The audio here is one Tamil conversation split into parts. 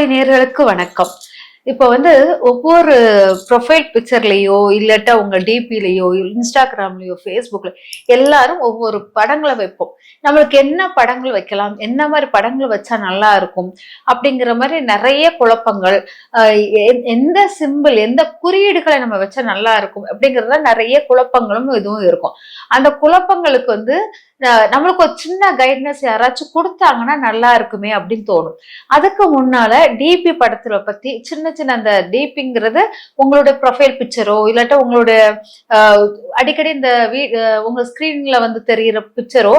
தீபொலி நேர்களுக்கு வணக்கம். இப்போ வந்து ஒவ்வொரு ப்ரொஃபைல் பிக்சர்லேயோ இல்லாட்டா உங்க டிபிலையோ இன்ஸ்டாகிராம்லயோ ஃபேஸ்புக்லயோ எல்லாரும் ஒவ்வொரு படங்களை வைப்போம். நம்மளுக்கு என்ன படங்கள் வைக்கலாம்? என்ன மாதிரி படங்கள் வச்சா நல்லா இருக்கும்? அப்படிங்கிற மாதிரி நிறைய குழப்பங்கள் எந்த சிம்பிள் எந்த குறியீடுகளை நம்ம வச்சா நல்லா இருக்கும்? அப்படிங்கறதுல நிறைய குழப்பங்களும் இதுவும் இருக்கும். அந்த குழப்பங்களுக்கு வந்து நம்மளுக்கு ஒரு சின்ன கைட்னஸ் யாராச்சும் கொடுத்தாங்கன்னா நல்லா இருக்குமே அப்படின்னு தோணும். அதுக்கு முன்னால டிபி படத்துல பத்தி சின்ன சின்ன அந்த டிபிங்கிறது உங்களுடைய ப்ரொஃபைல் பிக்சரோ இல்லாட்ட உங்களுடைய அடிக்கடி இந்த வீ உங்க ஸ்கிரீன்ல வந்து தெரிகிற பிக்சரோ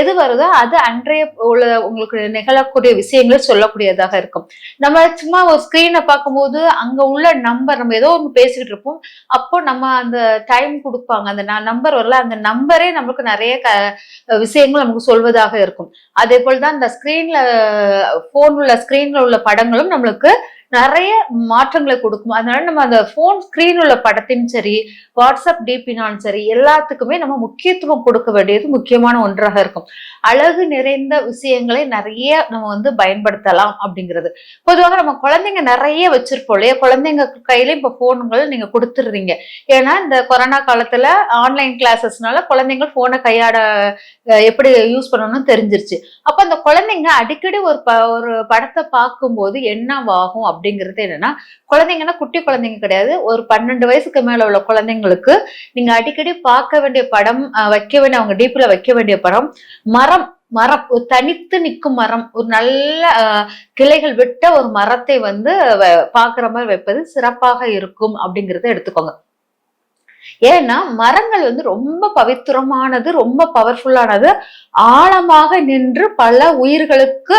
எது வருதோ அது அன்றைய உள்ள உங்களுக்கு நிகழக்கூடிய விஷயங்களை சொல்லக்கூடியதாக இருக்கும். நம்ம சும்மா ஒரு ஸ்கிரீனை பார்க்கும்போது அங்க உள்ள நம்பர் நம்ம ஏதோ ஒன்று பேசிக்கிட்டு இருப்போம். அப்போ நம்ம அந்த டைம் கொடுப்பாங்க. அந்த நம்பர் வரல அந்த நம்பரே நம்மளுக்கு நிறைய க விஷயங்கள் நமக்கு சொல்வதாக இருக்கும். அதே போல் தான் இந்த ஸ்கிரீன்ல போன் உள்ள ஸ்கிரீன்ல உள்ள படங்களும் நம்மளுக்கு நிறைய மாற்றங்களை கொடுக்கும். அதனால நம்ம அந்த போன் ஸ்கிரீன் உள்ள படத்தையும் சரி வாட்ஸ்அப் டிபினாலும் சரி எல்லாத்துக்குமே நம்ம முக்கியத்துவம் கொடுக்க வேண்டியது முக்கியமான ஒன்றாக இருக்கும். அழகு நிறைந்த விஷயங்களை நிறைய நம்ம வந்து பயன்படுத்தலாம் அப்படிங்கிறது. பொதுவாக நம்ம குழந்தைங்க நிறைய வச்சிருப்போம் இல்லையா? குழந்தைங்க கையில இப்போ போன்கள் நீங்க கொடுத்துடுறீங்க. ஏன்னா இந்த கொரோனா காலத்துல ஆன்லைன் கிளாஸஸ்னால குழந்தைங்க போனை கையாட எப்படி யூஸ் பண்ணணும்னு தெரிஞ்சிருச்சு. அப்போ அந்த குழந்தைங்க அடிக்கடி ஒரு ப ஒரு படத்தை பார்க்கும்போது என்னவாகும் அப்படிங்கிறது என்னன்னா குழந்தைங்கன்னா குட்டி குழந்தைங்க கிடையாது. ஒரு பன்னெண்டு வயசுக்கு மேல உள்ள குழந்தைங்களுக்கு நீங்க அடிக்கடி பார்க்க வேண்டிய படம் வைக்க வேண்டிய அவங்க டீப்ல வைக்க வேண்டிய படம் மரம் மரம் ஒரு தனித்து நிற்கும் மரம் ஒரு நல்ல கிளைகள் விட்ட ஒரு மரத்தை வந்து வ- பார்க்குற மாதிரி வைப்பது சிறப்பாக இருக்கும் அப்படிங்கிறத எடுத்துக்கோங்க. ஏன்னா மரங்கள் வந்து ரொம்ப பவித்திரமானது ரொம்ப பவர்ஃபுல்லானது ஆழமாக நின்று பல உயிர்களுக்கு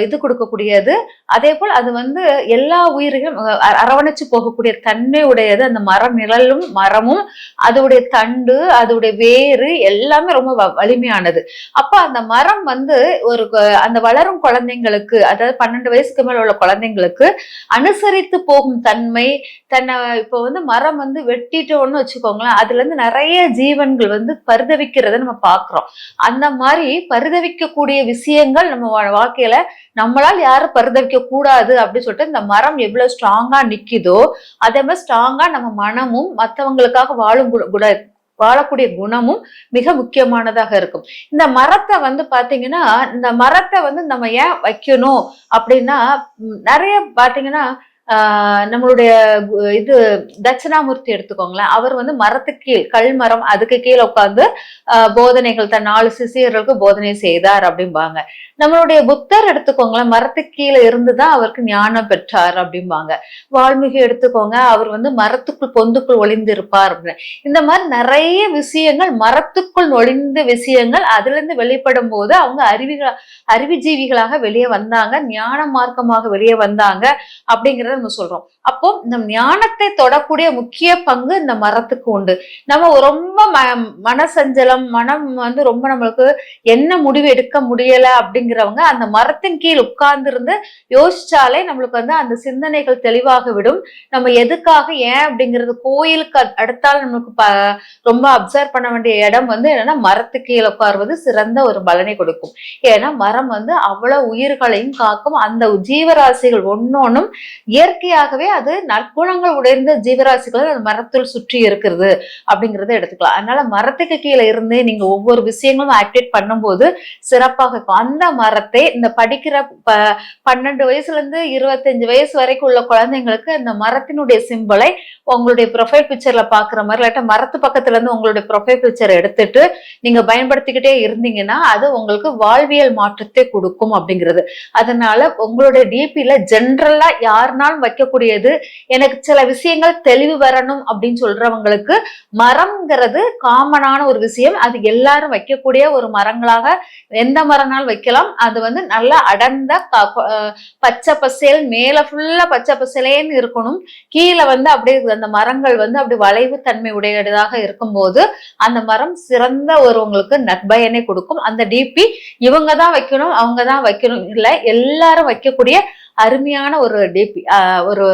இது கொடுக்கக்கூடியது. அதே போல் அது வந்து எல்லா உயிர்களும் அ- அரவணைச்சு போகக்கூடிய தன்மை உடையது அந்த மரம் நிழலும் மரமும் அதோடைய தண்டு அதோடைய வேறு எல்லாமே ரொம்ப வ- வலிமையானது. அப்ப அந்த மரம் வந்து ஒரு அந்த வளரும் குழந்தைங்களுக்கு அதாவது பன்னெண்டு வயசுக்கு மேல உள்ள குழந்தைங்களுக்கு அனுசரித்து போகும் தன்மை தன்னை இப்போ வந்து மரம் வந்து வெட்டிட்டோம்னு வச்சுக்கோங்களேன் அதுல இருந்து நிறைய ஜீவன்கள் வந்து பரிதவிக்கிறத நம்ம பாக்குறோம். அந்த மாதிரி பரிதவிக்கக்கூடிய விஷயங்கள் நம்ம வா- வாழ்க்கையில நம்மளால் யாரும் பரிதவிக்க கூடாது அப்படின்னு சொல்லிட்டு இந்த மரம் எவ்வளவு ஸ்ட்ராங்கா நிக்குதோ அதே மாதிரி ஸ்ட்ராங்கா நம்ம மனமும் மற்றவங்களுக்காக வாழும் குண- வாழக்கூடிய குணமும் மிக முக்கியமானதாக இருக்கும். இந்த மரத்தை வந்து பாத்தீங்கன்னா இந்த மரத்தை வந்து நம்ம ஏன் வைக்கணும் அப்படின்னா நிறைய பாத்தீங்கன்னா நம்மளுடைய இது தட்சிணாமூர்த்தி எடுத்துக்கோங்களேன். அவர் வந்து மரத்துக்கு கீழ் கல் மரம் அதுக்கு கீழே உட்கார்ந்து ஆஹ் போதனைகள் தன் நாலு சிசியர்களுக்கு போதனை செய்தார் அப்படிம்பாங்க. நம்மளுடைய புத்தர் எடுத்துக்கோங்களேன் மரத்துக்கு கீழே இருந்துதான் அவருக்கு ஞானம் பெற்றார் அப்படிம்பாங்க. வால்மீகி எடுத்துக்கோங்க அவர் வந்து மரத்துக்குள் பொந்துக்குள் ஒளிந்து இருப்பார் அப்படின்னு. இந்த மாதிரி நிறைய விஷயங்கள் மரத்துக்குள் நொழிந்த விஷயங்கள் அதுல இருந்து வெளிப்படும் போது அவங்க அறிவிகள அறிவிஜீவிகளாக வெளியே வந்தாங்க ஞான மார்க்கமாக வெளியே வந்தாங்க அப்படிங்கிறத நம்ம சொல்றோம். அப்போ இந்த ஞானத்தை தொடக்கூடிய முக்கிய பங்கு இந்த மரத்துக்கு உண்டு. நம்ம ரொம்ப ம மனசஞ்சலம் மனம் வந்து ரொம்ப நம்மளுக்கு என்ன முடிவு எடுக்க முடியல அப்படிங்கிறவங்க அந்த மரத்தின் கீழ் உட்கார்ந்துருந்து யோசிச்சாலே நம்மளுக்கு வந்து அந்த சிந்தனைகள் தெளிவாக விடும். நம்ம எதுக்காக ஏன் அப்படிங்கிறது கோயிலுக்கு அடுத்தால் நம்மளுக்கு ப ரொம்ப அப்சர்வ் பண்ண வேண்டிய இடம் வந்து என்னன்னா மரத்துக்கு கீழே உட்கார்வது சிறந்த ஒரு பலனை கொடுக்கும். ஏன்னா மரம் வந்து அவ்வளவு உயிர்களையும் காக்கும். அந்த ஜீவராசிகள் ஒன்னொன்னும் இயற்கையாகவே அது நற்குணங்கள் உடைந்த ஜீவராசிகள் அந்த மரத்தில் சுற்றி இருக்கிறது அப்படிங்கிறத எடுத்துக்கலாம். அதனால மரத்துக்கு கீழே இருந்து நீங்க ஒவ்வொரு விஷயங்களும் ஆக்டிவேட் பண்ணும்போது சிறப்பாக இருக்கும். அந்த மரத்தை இந்த படிக்கிற ப பன்னெண்டு வயசுல இருந்து இருபத்தஞ்சு வயசு வரைக்கும் உள்ள குழந்தைங்களுக்கு அந்த மரத்தினுடைய சிம்பிளை உங்களுடைய ப்ரொஃபைல் பிக்சர்ல பாக்குற மாதிரி இல்லாட்டா மரத்து பக்கத்துல இருந்து உங்களுடைய ப்ரொஃபைல் பிக்சர் எடுத்துட்டு நீங்க பயன்படுத்திக்கிட்டே இருந்தீங்கன்னா அது உங்களுக்கு வாழ்வியல் மாற்றத்தை கொடுக்கும் அப்படிங்கிறது. அதனால உங்களுடைய டிபியில ஜென்ரலா யாருனாலும் வைக்கக்கூடியது. எனக்கு சில விஷயங்கள் தெளிவு வரணும் அப்படின்னு சொல்றவங்களுக்கு மரம்ங்கிறது காமனான ஒரு விஷயம். அது எல்லாரும் வைக்கக்கூடிய ஒரு மரங்களாக எந்த மரம்னாலும் வைக்கலாம். அது வந்து நல்லா அடர்ந்த பச்சை பசேல் மேல ஃபுல்லா பச்சை பசேலேன்னு இருக்கணும். கீழே வந்து அப்படியே அந்த மரங்கள் வந்து அப்படி வளைவு தன்மை உடையதாக இருக்கும்போது அந்த மரம் சிறந்த ஒரு உங்களுக்கு நற்பயனை கொடுக்கும். அந்த டிபி இவங்க தான் வைக்கணும் அவங்க தான் வைக்கணும். இல்ல எல்லாரும் வைக்கக்கூடிய அருமையான ஒரு டேபி ஒரு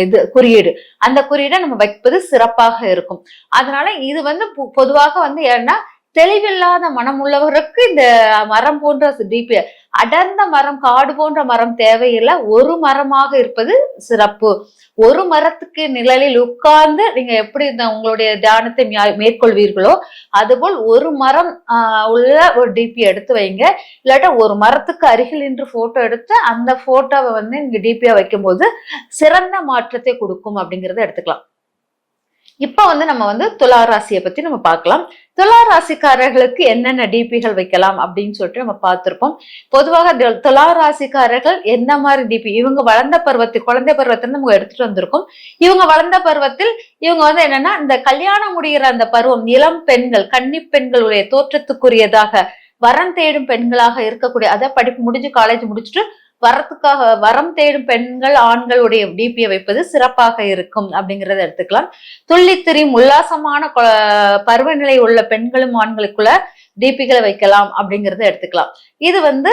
இது குறியீடு. அந்த குறியீடை நம்ம வைப்பது சிறப்பாக இருக்கும். அதனால இது வந்து பொ- பொதுவாக வந்து ஏன்னா தெளிவில்லாத மனம் உள்ளவருக்கு இந்த மரம் போன்ற டீப் அடர்ந்த மரம் காடு போன்ற மரம் தேவையில்லை. ஒரு மரமாக இருப்பது சிறப்பு. ஒரு மரத்துக்கு நிழலில் உட்கார்ந்து நீங்க எப்படி இந்த உங்களுடைய தியானத்தை மேற்கொள்வீர்களோ அதுபோல் ஒரு மரம் உள்ள ஒரு டிபி எடுத்து வைங்க. இல்லாட்டா ஒரு மரத்துக்கு அருகில் நின்று போட்டோ எடுத்து அந்த போட்டோவை வந்து நீங்க டிபியா வைக்கும்போது சிறந்த மாற்றத்தை கொடுக்கும் அப்படிங்கறத எடுத்துக்கலாம். இப்போ வந்து நம்ம வந்து துலா ராசியை பத்தி நம்ம பார்க்கலாம். துலா ராசிக்காரர்களுக்கு என்னென்ன டிபிகள் வைக்கலாம் அப்படின்னு சொல்லிட்டு நம்ம பார்த்துருப்போம். பொதுவாக துலா ராசிக்காரர்கள் என்ன மாதிரி டிபி இவங்க வளர்ந்த பருவத்தில் குழந்தை பருவத்தில் நம்ம எடுத்துட்டு வந்திருக்கோம். இவங்க வளர்ந்த பருவத்தில் இவங்க வந்து என்னன்னா இந்த கல்யாணம் முடிகிற அந்த பருவம் இளம் பெண்கள் கன்னி பெண்களுடைய தோற்றத்துக்குரியதாக வரம் தேடும் பெண்களாக இருக்கக்கூடிய அதை படிப்பு முடிஞ்சு காலேஜ் முடிச்சுட்டு வரத்துக்காக வரம் தேடும் பெண்கள் ஆண்களுடைய டிபியை வைப்பது சிறப்பாக இருக்கும் அப்படிங்கிறத எடுத்துக்கலாம். துள்ளித்திரியும் உல்லாசமான கொ- பருவநிலை உள்ள பெண்களும் ஆண்களுக்குள்ள டிபிகளை வைக்கலாம் அப்படிங்கறத எடுத்துக்கலாம். இது வந்து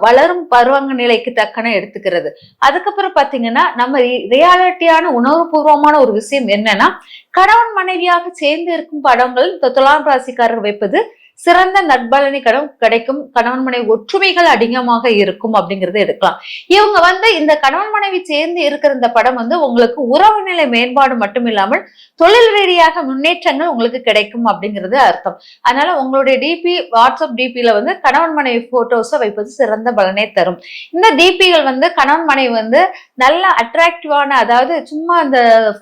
வளரும் பருவங்க நிலைக்கு தக்கன எடுத்துக்கிறது. அதுக்கப்புறம் பாத்தீங்கன்னா நம்ம ரியாலிட்டியான உணர்வுபூர்வமான ஒரு விஷயம் என்னன்னா கணவன் மனைவியாக சேர்ந்து இருக்கும் படங்கள் இந்த துலாம் ராசிக்காரர் வைப்பது சிறந்த நட்பலனை கடன் கிடைக்கும். கணவன் மனைவி ஒற்றுமைகள் அதிகமாக இருக்கும் அப்படிங்கறத எடுக்கலாம். இவங்க வந்து இந்த கணவன் மனைவி சேர்ந்து இருக்கிற இந்த படம் வந்து உங்களுக்கு உறவு நிலை மேம்பாடு மட்டும் இல்லாமல் தொழில் ரீதியாக முன்னேற்றங்கள் உங்களுக்கு கிடைக்கும் அப்படிங்கிறது அர்த்தம். அதனால உங்களுடைய டிபி வாட்ஸ்அப் டிபியில வந்து கணவன் மனைவி போட்டோஸை வைப்பது சிறந்த பலனை தரும். இந்த டிபிகள் வந்து கணவன் மனைவி வந்து நல்ல அட்ராக்டிவான அதாவது சும்மா அந்த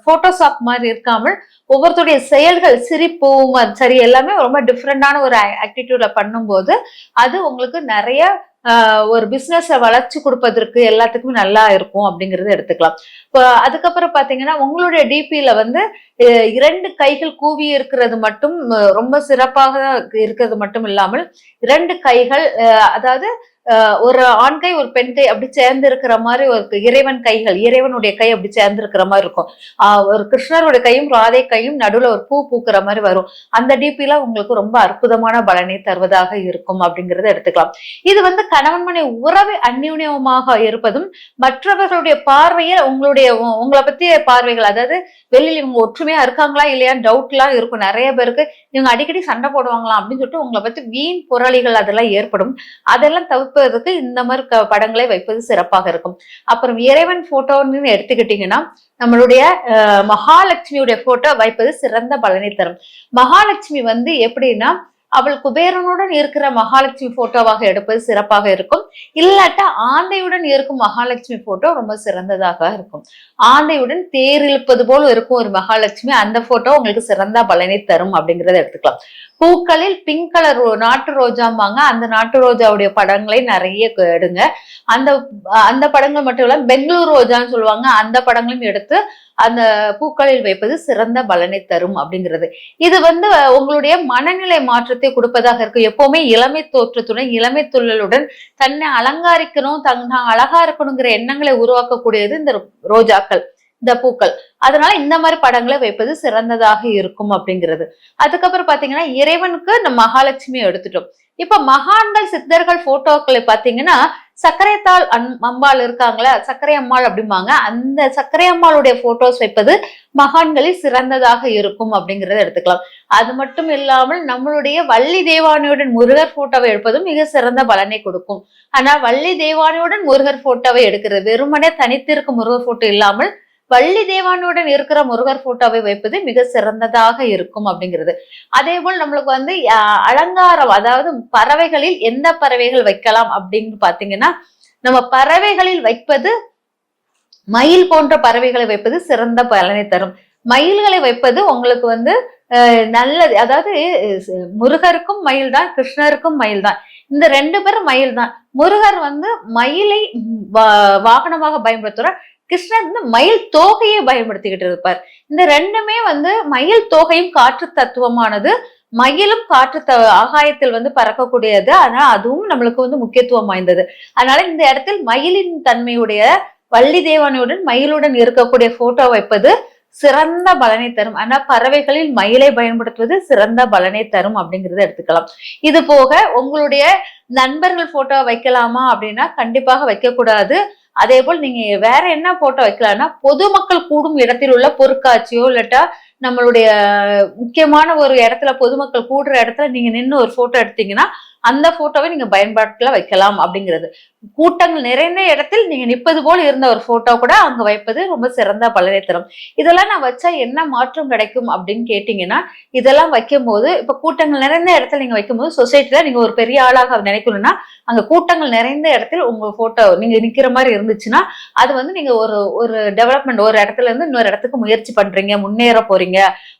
போட்டோஷாப் மாதிரி இருக்காமல் ஒவ்வொருத்தருடைய செயல்கள் சிரிப்பும் சரி எல்லாமே ரொம்ப டிஃப்ரெண்டான ஒரு ஆக்டிடியூட பண்ணும்போது அது உங்களுக்கு நிறைய ஒரு பிஸ்னஸை வளர்ச்சி கொடுப்பதற்கு எல்லாத்துக்குமே நல்லா இருக்கும் அப்படிங்கிறத எடுத்துக்கலாம். இப்போ அதுக்கப்புறம் பார்த்தீங்கன்னா உங்களுடைய டிபியில வந்து இரண்டு கைகள் கூவி இருக்கிறது மட்டும் ரொம்ப சிறப்பாக இருக்கிறது மட்டும் இல்லாமல் இரண்டு கைகள் அதாவது ஒரு ஆண் கை ஒரு பெண் கை அப்படி சேர்ந்து இருக்கிற மாதிரி ஒரு இறைவன் கைகள் இறைவனுடைய கை அப்படி சேர்ந்து இருக்கிற மாதிரி இருக்கும். ஆஹ் ஒரு கிருஷ்ணருடைய கையும் ராதை கையும் நடுவுல ஒரு பூ பூக்கிற மாதிரி வரும். அந்த டிபிலாம் உங்களுக்கு ரொம்ப அற்புதமான பலனை தருவதாக இருக்கும் அப்படிங்கறத எடுத்துக்கலாம். இது வந்து கணவன் மனை உறவு அந்யூன்யமாக இருப்பதும் மற்றவர்களுடைய பார்வையில் உங்களுடைய உ- உங்களை பற்றிய பார்வைகள் அதாவது வெளியில் இவங்க ஒற்றுமையா இருக்காங்களா இல்லையான்னு டவுட்லாம் இருக்கும். நிறைய பேருக்கு இவங்க அடிக்கடி சண்டை போடுவாங்களாம் அப்படின்னு சொல்லிட்டு உங்களை பத்தி வீண் புரளிகள் அதெல்லாம் ஏற்படும். அதெல்லாம் தவிர்ப்பதற்கு இந்த மாதிரி படங்களை வைப்பது சிறப்பாக இருக்கும். அப்புறம் இறைவன் போட்டோன்னு எடுத்துக்கிட்டீங்கன்னா நம்மளுடைய மகாலட்சுமியுடைய போட்டோ வைப்பது சிறந்த பலனை தரும். மகாலட்சுமி வந்து எப்படின்னா அவள் குபேரனுடன் இருக்கிற மகாலட்சுமி போட்டோவாக எடுப்பது சிறப்பாக இருக்கும். இல்லாட்டா ஆந்தையுடன் இருக்கும் மகாலட்சுமி போட்டோ ரொம்ப சிறந்ததாக இருக்கும். ஆந்தையுடன் தேர் இழுப்பது போல் இருக்கும் ஒரு மகாலட்சுமி அந்த போட்டோ உங்களுக்கு சிறந்த பலனை தரும் அப்படிங்கிறத எடுத்துக்கலாம். பூக்களில் பிங்க் கலர் நாட்டு ரோஜாம்பாங்க. அந்த நாட்டு ரோஜாவுடைய படங்களை நிறைய க- எடுங்க. அந்த அந்த படங்கள் மட்டும் இல்ல பெங்களூர் ரோஜான்னு சொல்லுவாங்க. அந்த படங்களையும் எடுத்து அந்த பூக்களில் வைப்பது சிறந்த பலனை தரும் அப்படிங்கிறது. இது வந்து உங்களுடைய மனநிலை மாற்றத்தை கொடுப்பதாக இருக்கும் எப்பவுமே இளமை தோற்றத்துடன் இளமை துள்ளலுடன் தன்னை அலங்காரிக்கணும் தன் அழகா இருக்கணுங்கிற எண்ணங்களை உருவாக்கக்கூடியது இந்த ரோஜாக்கள். இந்த பூக்கள் அதனால இந்த மாதிரி படங்களை வைப்பது சிறந்ததாக இருக்கும் அப்படிங்கிறது. அதுக்கப்புறம் பாத்தீங்கன்னா இறைவனுக்கு நம்ம மகாலட்சுமி எடுத்துட்டோம். இப்ப மகான்கள் சித்தர்கள் போட்டோக்களை பாத்தீங்கன்னா சர்க்கரைத்தாள் அன் அம்பாள் இருக்காங்களா சக்கரை அம்மாள் அப்படிம்பாங்க. அந்த சக்கரை அம்மாளுடைய போட்டோஸ் வைப்பது மகான்களில் சிறந்ததாக இருக்கும் அப்படிங்கறத எடுத்துக்கலாம். அது மட்டும் இல்லாமல் நம்மளுடைய வள்ளி தேவானையுடன் முருகர் போட்டோவை எடுப்பதும் மிக சிறந்த பலனை கொடுக்கும். ஆனா வள்ளி தேவானையுடன் முருகர் போட்டோவை எடுக்கிறது வெறுமனே தனித்திருக்கும் முருகர் போட்டோ இல்லாமல் வள்ளி தேவானுடன் இருக்கிற முருகர் போட்டோவை வைப்பது மிக சிறந்ததாக இருக்கும் அப்படிங்கிறது. அதே போல் நம்மளுக்கு வந்து அஹ், அலங்காரம் அதாவது பறவைகளில் எந்த பறவைகள் வைக்கலாம் அப்படின்னு பாத்தீங்கன்னா நம்ம பறவைகளில் வைப்பது மயில் போன்ற பறவைகளை வைப்பது சிறந்த பலனை தரும். மயில்களை வைப்பது உங்களுக்கு வந்து அஹ், நல்லது. அதாவது முருகருக்கும் மயில் தான் கிருஷ்ணருக்கும் மயில் தான். இந்த ரெண்டு பேரும் மயில் தான். முருகர் வந்து மயிலை வாகனமாக பயன்படுத்துறார். கிருஷ்ணர் வந்து மயில் தோகையை பயன்படுத்திக்கிட்டு இருப்பார். இந்த ரெண்டுமே வந்து மயில் தோகையும் காற்று தத்துவமானது. மயிலும் காற்று த ஆகாயத்தில் வந்து பறக்கக்கூடியது. ஆனா அதுவும் நம்மளுக்கு வந்து முக்கியத்துவம் வாய்ந்தது. அதனால இந்த இடத்தில் மயிலின் தன்மையுடைய வள்ளி தேவனுடன் மயிலுடன் இருக்கக்கூடிய போட்டோ வைப்பது சிறந்த பலனை தரும். ஆனா பறவைகளில் மயிலை பயன்படுத்துவது சிறந்த பலனை தரும் அப்படிங்கறத எடுத்துக்கலாம். இது போக உங்களுடைய நண்பர்கள் போட்டோ வைக்கலாமா அப்படின்னா கண்டிப்பாக வைக்கக்கூடாது. அதே போல் நீங்க வேற என்ன போட்டோ வைக்கலாம்னா பொதுமக்கள் கூடும் இடத்தில் உள்ள பொருட்காட்சியோ இல்லாட்டா நம்மளுடைய முக்கியமான ஒரு இடத்துல பொதுமக்கள் கூடுற இடத்துல நீங்க நின்று ஒரு போட்டோ எடுத்தீங்கன்னா அந்த போட்டோவை நீங்க பயன்பாட்டில் வைக்கலாம் அப்படிங்கிறது. கூட்டங்கள் நிறைந்த இடத்தில் நீங்க நிற்பது போல் இருந்த ஒரு போட்டோ கூட அங்க வைப்பது ரொம்ப சிறந்த பலனை தரும். இதெல்லாம் நான் வச்சா என்ன மாற்றம் கிடைக்கும் அப்படின்னு கேட்டீங்கன்னா இதெல்லாம் வைக்கும் போது இப்ப கூட்டங்கள் நிறைந்த இடத்துல நீங்க வைக்கும்போது சொசைட்டில நீங்க ஒரு பெரிய ஆளாக நினைக்கணும்னா அங்க கூட்டங்கள் நிறைந்த இடத்தில் உங்க போட்டோ நீங்க நிக்கிற மாதிரி இருந்துச்சுன்னா அது வந்து நீங்க ஒரு ஒரு டெவலப்மெண்ட் ஒரு இடத்துல இருந்து இன்னொரு இடத்துக்கு முயற்சி பண்றீங்க முன்னேற போறீங்க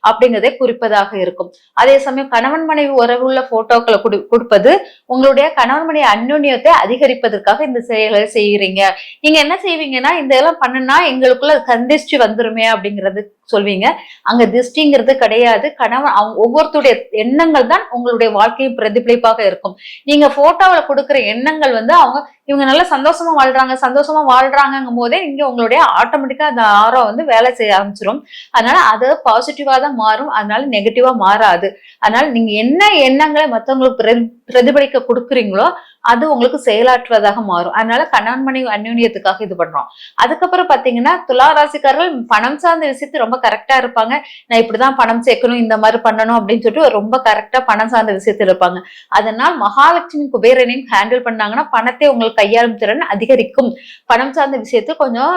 அப்படிங்கிறதே குறிப்பதாக இருக்கும். அதே சமயம் கணவன் மனைவி உறவுள்ள போட்டோக்களை கொடுப்பது உங்களுடைய கணவன் அந்யோன்யத்தை அதிகரிப்பதற்காக இந்த செயல்களை செய்யறீங்க நீங்க என்ன செய்வீங்கன்னா இந்த இதெல்லாம் பண்ணுனா எங்களுக்குள்ள சந்திஷ்டி வந்துருமே அப்படிங்கறது சொல்வீங்க. அங்க திருஷ்டிங்கிறது கிடையாது. கணவன் அவங்க ஒவ்வொருத்தருடைய எண்ணங்கள் தான் உங்களுடைய வாழ்க்கையின் பிரதிபலிப்பாக இருக்கும். நீங்க போட்டோவில் கொடுக்குற எண்ணங்கள் வந்து அவங்க இவங்க நல்லா சந்தோஷமா வாழ்றாங்க சந்தோஷமா வாழ்றாங்கும் போதே இங்க உங்களுடைய ஆட்டோமேட்டிக்கா அந்த ஆரோ வந்து வேலை செய்ய ஆரம்பிச்சிடும் அதனால அது பாசிட்டிவா தான் மாறும் அதனால நெகட்டிவா மாறாது. அதனால நீங்க என்ன எண்ணங்களை மற்றவங்களுக்கு பிரதிபலிக்க கொடுக்குறீங்களோ அது உங்களுக்கு செயலாற்றுவதாக மாறும். அதனால கணவன் மனைவி அந்யூன்யத்துக்காக இது பண்றோம். அதுக்கப்புறம் பாத்தீங்கன்னா துலா ராசிக்காரர்கள் பணம் சார்ந்த விஷயத்து ரொம்ப கரெக்டா இருப்பாங்க. நான் இப்படிதான் பணம் சேர்க்கணும் இந்த மாதிரி பண்ணணும் அப்படின்னு சொல்லிட்டு ரொம்ப கரெக்டா பணம் சார்ந்த விஷயத்துல இருப்பாங்க. அதனால் மகாலட்சுமி குபேரனையும் ஹேண்டில் பண்ணாங்கன்னா பணத்தை உங்களுக்கு கையாளும் திறன் அதிகரிக்கும். பணம் சார்ந்த விஷயத்தை கொஞ்சம்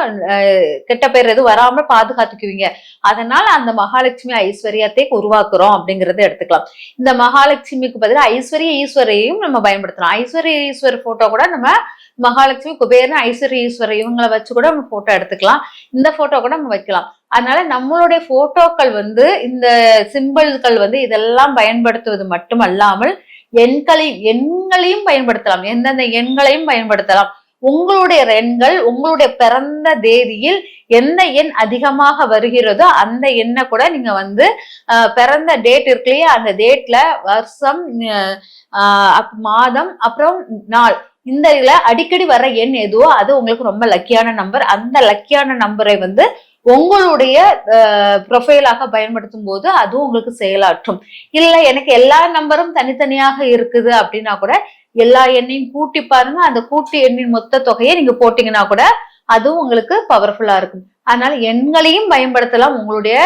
கெட்ட பேர் எதுவும் வராமல் பாதுகாத்துக்குவீங்க. அதனால அந்த மகாலட்சுமி ஐஸ்வர்யத்தை உருவாக்குறோம் அப்படிங்கறத எடுத்துக்கலாம். இந்த மகாலட்சுமிக்கு பதிலாக ஐஸ்வர்ய ஈஸ்வரையும் நம்ம பயன்படுத்தலாம். ஐஸ்வர்ய ஈஸ்வரர் போட்டோ கூட நம்ம மகாலட்சுமி குபேரன் ஐஸ்வர்ய ஈஸ்வரர் இவங்களை வச்சு கூட நம்ம போட்டோ எடுத்துக்கலாம். இந்த போட்டோ கூட நம்ம வைக்கலாம். அதனால நம்மளுடைய போட்டோக்கள் வந்து இந்த சிம்பிள்கள் வந்து இதெல்லாம் பயன்படுத்துவது மட்டும் அல்லாமல் எண்களையும் எண்களையும் பயன்படுத்தலாம். எந்தெந்த எண்களையும் பயன்படுத்தலாம். உங்களுடைய எண்கள் உங்களுடைய பிறந்த தேதியில் எந்த எண் அதிகமாக வருகிறதோ அந்த எண்ணை கூட நீங்க வந்து பிறந்த டேட் இருக்கு இல்லையா அந்த டேட்ல வருஷம் மாதம் அப்புறம் நாள். இந்த இதுல அடிக்கடி வர எண் எதுவோ அது உங்களுக்கு ரொம்ப லக்கியான நம்பர் அந்த லக்கியான நம்பரை வந்து உங்களுடைய ப்ரொஃபைலாக பயன்படுத்தும் போது அதுவும் உங்களுக்கு செயலாற்றும். இல்லை எனக்கு எல்லா நம்பரும் தனித்தனியாக இருக்குது அப்படின்னா கூட எல்லா எண்ணையும் கூட்டி பாருங்க. அந்த கூட்டி எண்ணின் மொத்த தொகையை நீங்க போட்டீங்கன்னா கூட அதுவும் உங்களுக்கு பவர்ஃபுல்லா இருக்கும். அதனால எண்களையும் பயன்படுத்தலாம். உங்களுடைய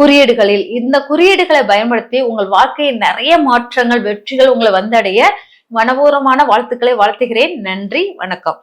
குறியீடுகளில். இந்த குறியீடுகளை பயன்படுத்தி உங்கள் வாழ்க்கையில் நிறைய மாற்றங்கள் வெற்றிகள் உங்களை வந்தடைய மனபூர்வமான வாழ்த்துக்களை வாழ்த்துகிறேன். நன்றி வணக்கம்.